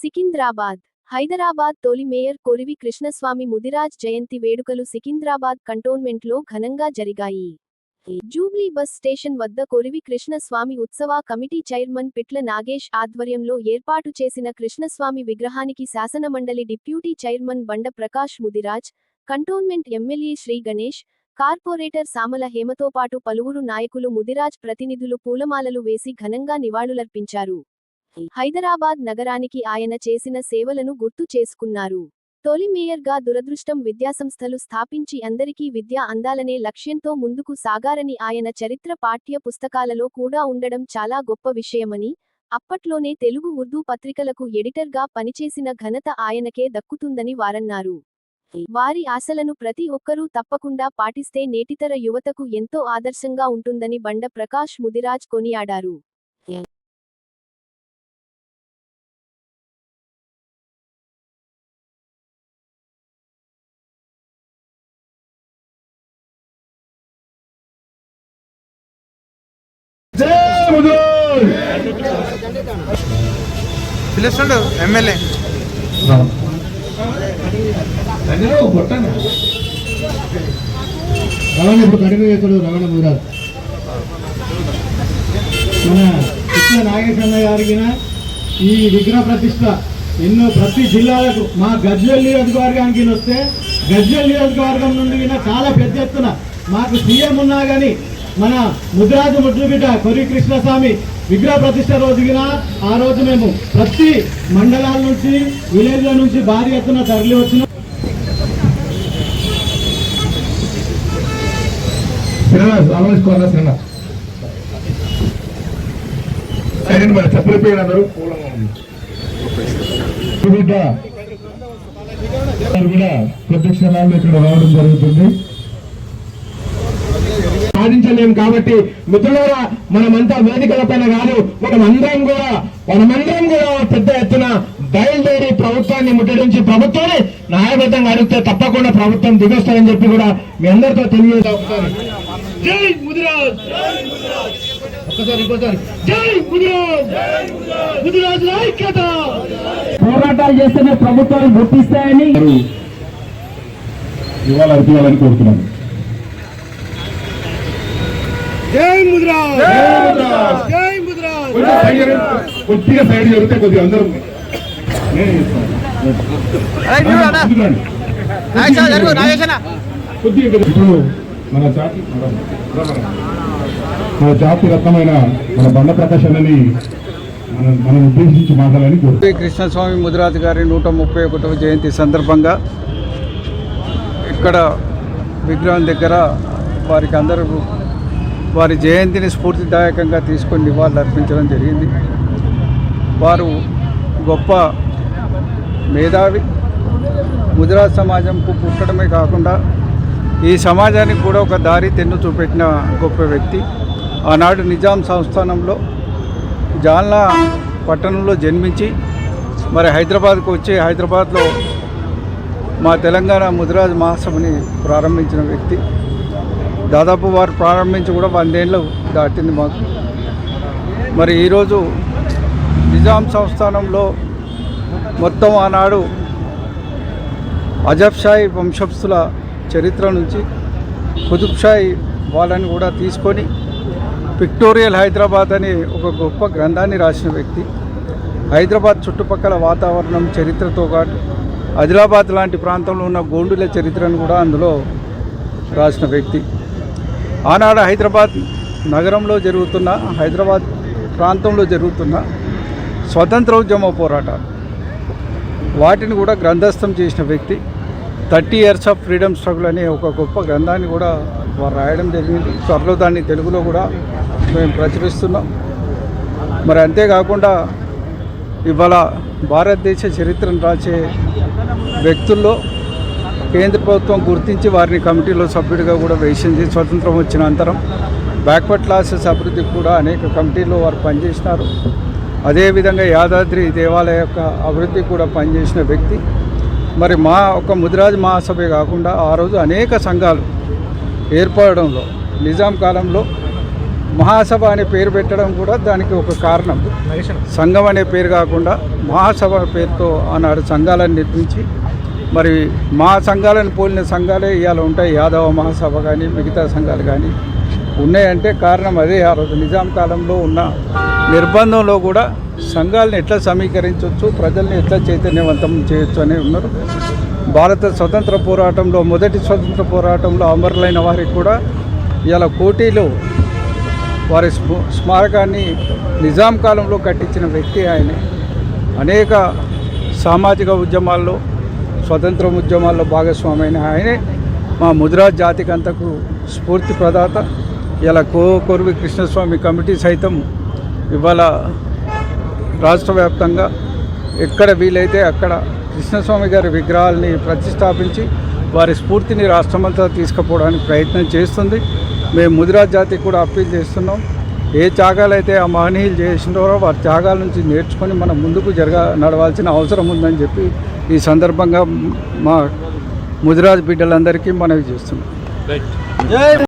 సికింద్రాబాద్. హైదరాబాద్ తొలి మేయర్ కొరివి కృష్ణస్వామి ముదిరాజ్ జయంతి వేడుకలు సికింద్రాబాద్ కంటోన్మెంట్లో ఘనంగా జరిగాయి. జూబ్లీ బస్ స్టేషన్ వద్ద కొరివి కృష్ణస్వామి ఉత్సవ కమిటీ చైర్మన్ పిట్ల నాగేష్ ఆధ్వర్యంలో ఏర్పాటు చేసిన కృష్ణస్వామి విగ్రహానికి శాసనమండలి deputy chairman Banda Prakash Mudiraj cantonment MLA Shri Ganesh corporator Samala హేమతో పాటు పలువురు నాయకులు ముదిరాజ్ ప్రతినిధులు పూలమాలలు వేసి ఘనంగా నివాళులర్పించారు. హైదరాబాద్ నగరానికి ఆయన చేసిన సేవలను గుర్తు చేసుకున్నారు. తొలి మేయర్గా దురదృష్టం విద్యాసంస్థలు స్థాపించి అందరికీ విద్య అందాలనే లక్ష్యంతో ముందుకు సాగారని ఆయన చరిత్ర పాఠ్య పుస్తకాలలో కూడా ఉండడం చాలా గొప్ప విషయమని అప్పట్లోనే తెలుగు ఉర్దూ పత్రికలకు ఎడిటర్గా పనిచేసిన ఘనత ఆయనకే దక్కుతుందని వారన్నారు. వారి ఆశలను ప్రతి ఒక్కరూ తప్పకుండా పాటిస్తే నేటితర యువతకు ఎంతో ఆదర్శంగా ఉంటుందని బండ ప్రకాష్ ముదిరాజ్ కొనియాడారు. పిలుస్తుండు ఎమ్మెల్యే రవాణా ఇప్పుడు కడిమ చేస్తాడు రవాణా మురాజ్ మన కృష్ణ నాగేశ్వర గారికి ఈ విగ్రహ ప్రతిష్ట ఎన్నో ప్రతి జిల్లాలకు మా గజ్వల్ నియోజకవర్గానికి వస్తే గజ్వల్ నియోజకవర్గం నుండి విన చాలా పెద్ద ఎత్తున మాకు సీఎం ఉన్నా కానీ మన ముద్రాజు ముద్దుబిడ్డ కొరి కృష్ణస్వామి విగ్రహ ప్రతిష్ట రోజున ఆ రోజు మేము ప్రతి మండలాల నుంచి విలేజ్ల నుంచి భారీ ఎత్తున తరలి వచ్చిన శ్రీనివాస్ ఆలోచించుకోవాలా కూడా ప్రత్యక్ష నాళ్ళు ఇక్కడ రావడం జరుగుతుంది. సాధించలేం కాబట్టి మిత్రులారా మనమంతా వేదికల పైన కాదు మనం అందరం కూడా మనమందరం కూడా పెద్ద ఎత్తున బయలుదేరి ప్రభుత్వాన్ని ముట్టడించి ప్రభుత్వాన్ని న్యాయబద్ధంగా అడిగితే తప్పకుండా ప్రభుత్వం దిగొస్తారని చెప్పి కూడా మీ అందరితో తెలియజేస్తా జై ముదిరాజ్! ఒక్కసారి ఇంకోసారి. జై ముదిరాజ్! ముదిరాజ్ ఐక్యత! పోరాటాలు చేస్తేనే ప్రభుత్వాలు గుర్తిస్తాయని ఇవాళ అర్పించాలని కోరుతున్నాను. జై ముద్రాజ్! జై జరగండి. కొద్దిగా సైడ్ జరిగితే కొద్దిగా అందరం ఇప్పుడు మన జాతి మన జాతి రత్నమైన మన బండ ప్రకాశ్ అన్నని మనం మనం ఉద్దేశించి మాట్లాడాలని పి కృష్ణస్వామి ముదిరాజు గారి నూట ముప్పై ఒకటవ జయంతి సందర్భంగా ఇక్కడ విగ్రహం దగ్గర వారికి అందరూ వారి జయంతిని స్ఫూర్తిదాయకంగా తీసుకొని నివాళులు అర్పించడం జరిగింది. వారు గొప్ప మేధావి. గుజరాత్ సమాజంకు పుట్టడమే కాకుండా ఈ సమాజానికి కూడా ఒక దారి తెన్ను చూపెట్టిన గొప్ప వ్యక్తి. ఆనాడు నిజాం సంస్థానంలో జాల్నా పట్టణంలో జన్మించి మరి హైదరాబాద్కు వచ్చి హైదరాబాద్లో మా తెలంగాణ ముదిరాజ్ మహాసభని ప్రారంభించిన వ్యక్తి. దాదాపు వారు ప్రారంభించి కూడా వందేళ్ళు దాటింది మాకు మరి ఈరోజు నిజాం సంస్థానంలో మొత్తం ఆనాడు అజబ్షాయి వంశస్థుల చరిత్ర నుంచి కుతుబ్షాహి వాళ్ళని కూడా తీసుకొని పిక్టోరియల్ హైదరాబాద్ అనే ఒక గొప్ప గ్రంథాన్ని రాసిన వ్యక్తి. హైదరాబాద్ చుట్టుపక్కల వాతావరణం చరిత్రతో పాటు ఆదిలాబాద్ లాంటి ప్రాంతంలో ఉన్న గోండుల చరిత్రను కూడా అందులో రాసిన వ్యక్తి. ఆనాడు హైదరాబాద్ నగరంలో జరుగుతున్న హైదరాబాద్ ప్రాంతంలో జరుగుతున్న స్వతంత్రోద్యమ పోరాటాలు. వాటిని కూడా గ్రంథస్థం చేసిన వ్యక్తి thirty years of freedom struggle అనే ఒక గొప్ప గ్రంథాన్ని కూడా వారు రాయడం జరిగింది. త్వరలో దాన్ని తెలుగులో కూడా మేము ప్రచురిస్తున్నాం. మరి అంతేకాకుండా ఇవాళ భారతదేశ చరిత్రను రాసే వ్యక్తుల్లో కేంద్ర ప్రభుత్వం గుర్తించి వారిని కమిటీలో సభ్యుడిగా కూడా వేసింది. స్వతంత్రం వచ్చిన అంతరం బ్యాక్వర్డ్ క్లాసెస్ అభివృద్ధికి కూడా అనేక కమిటీల్లో వారు పనిచేసినారు. అదేవిధంగా యాదాద్రి దేవాలయ యొక్క అభివృద్ధికి కూడా పనిచేసిన వ్యక్తి. మరి మా ఒక ముదిరాజ్ మహాసభే కాకుండా ఆ రోజు అనేక సంఘాలు ఏర్పడడంలో నిజాం కాలంలో మహాసభ అనే పేరు పెట్టడం కూడా దానికి ఒక కారణం. సంఘం అనే పేరు కాకుండా మహాసభ పేరుతో ఆనాడు సంఘాలను నిర్మించి మరి మా సంఘాలను పోలిన సంఘాలే ఇవాళ ఉంటాయి. యాదవ మహాసభ కానీ మిగతా సంఘాలు కానీ ఉన్నాయంటే కారణం అదే. ఆ రోజు నిజాం కాలంలో ఉన్న నిర్బంధంలో కూడా సంఘాలను ఎట్లా సమీకరించవచ్చు ప్రజల్ని ఎట్లా చైతన్యవంతం చేయొచ్చు అని ఉన్నారు. భారత స్వతంత్ర పోరాటంలో మొదటి స్వతంత్ర పోరాటంలో అమరులైన వారికి కూడా ఇలా కోటీలో వారి స్మారకాన్ని నిజాం కాలంలో కట్టించిన వ్యక్తి ఆయన. అనేక సామాజిక ఉద్యమాల్లో స్వతంత్ర ఉద్యమాల్లో భాగస్వామైన ఆయనే. మా ముదిరాజ్ జాతికంతకు స్ఫూర్తి ప్రదాత. ఇలా కో కొరువి కృష్ణస్వామి కమిటీ సైతం ఇవాళ రాష్ట్ర వ్యాప్తంగా ఎక్కడ వీలైతే అక్కడ కృష్ణస్వామి గారి విగ్రహాలని ప్రతిష్టాపించి వారి స్ఫూర్తిని రాష్ట్రమంతా తీసుకుపోవడానికి ప్రయత్నం చేస్తుంది. మేము ముదిరాజ్ జాతికి కూడా అప్పీల్ చేస్తున్నాం. ఏ త్యాగాలైతే ఆ మహనీయులు చేసినారో వారి త్యాగాల నుంచి నేర్చుకొని మనం ముందుకు జరగ నడవాల్సిన అవసరం ఉందని చెప్పి ఈ సందర్భంగా మా ముదిరాజ్ బిడ్డలందరికీ మనవి చేస్తున్నాం.